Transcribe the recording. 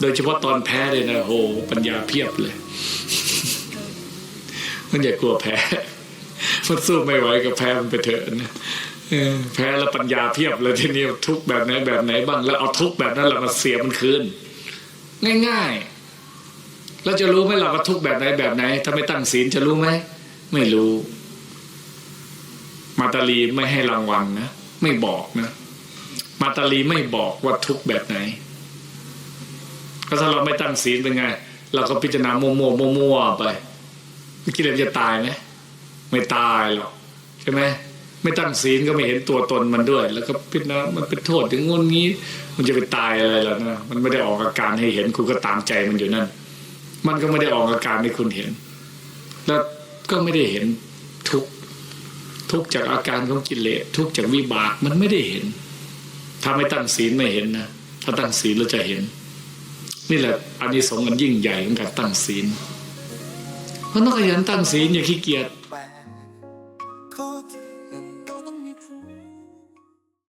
โดยเฉพาะตอนแพ้เลยนะโหปัญญาเพียบเลยมันอย่ากลัวแพ้มันสู้ไม่ไหวกับแพ้มันไปเถอะนะแพ้แล้วปัญญาเพียบเลยทีนี้ทุกแบบไหนแบบไหนบ้างแล้วเอาทุกแบบนั้นแหละมาเสียมันคืนง่ายๆเราจะรู้ไหมเราว่าทุกแบบไหนแบบไหน ถ้าไม่ตั้งศีลจะรู้ไหมไม่รู้ มาตาลีไม่ให้รางวัลนะไม่บอกนะ มาตาลีไม่บอกว่าทุกแบบไหนก็ถ้าเราไม่ตั้งศีลเป็นไง เราก็พิจารณาโมโมโมโมวๆไปคิดเลยจะตายไหมไม่ตายหรอกใช่ไหมไม่ตั้งศีลก็ไม่เห็นตัวตนมันด้วย แล้วก็พิจารณามันเป็นโทษถึงงนงี้ มันจะไปตายอะไรล่ะนะมันไม่ได้ออกอาการให้เห็นคุณก็ตามใจมันอยู่นั่น มันก็ไม่ได้ออกอาการให้คุณเห็น แล้วก็ไม่ได้เห็นทุกทุกจากอาการของกิเลสทุกจากวิบากมันไม่ได้เห็น ถ้าไม่ตั้งศีลไม่เห็นนะถ้าตั้งศีลเราจะเห็น นี่แหละอันนี้สงส์อันยิ่งใหญ่ของการตั้งศีลเพราะต้องขยันตั้งศีลอย่าขี้เกียจ